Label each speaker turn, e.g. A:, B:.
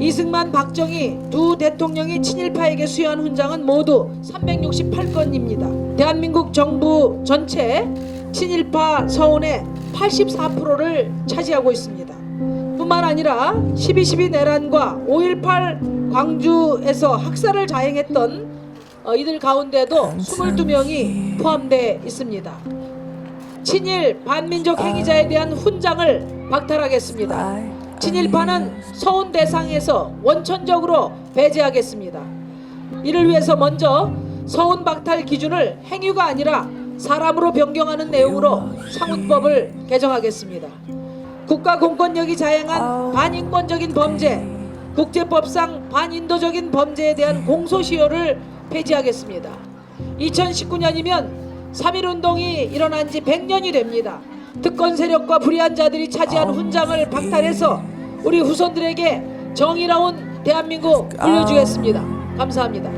A: 이승만, 박정희 두 대통령이 친일파에게 수여한 훈장은 모두 368건입니다. 대한민국 정부 전체 친일파 서원의 84%를 차지하고 있습니다. 뿐만 아니라 12.12 내란과 5.18 광주에서 학살을 자행했던 어, 이들 가운데도 22명이 포함되어 있습니다. 친일 반민족 행위자에 대한 훈장을 박탈하겠습니다. 친일파는 서훈 대상에서 원천적으로 배제하겠습니다. 이를 위해서 먼저 서훈 박탈 기준을 행위가 아니라 사람으로 변경하는 내용으로 상훈법을 개정하겠습니다. 국가 공권력이 자행한 반인권적인 범죄, 국제법상 반인도적인 범죄에 대한 공소시효를 폐지하겠습니다. 2019년이면 3.1운동이 일어난 지 100년이 됩니다. 특권 세력과 불의한 자들이 차지한 훈장을 박탈해서 우리 후손들에게 정의로운 대한민국 물려주겠습니다. 감사합니다.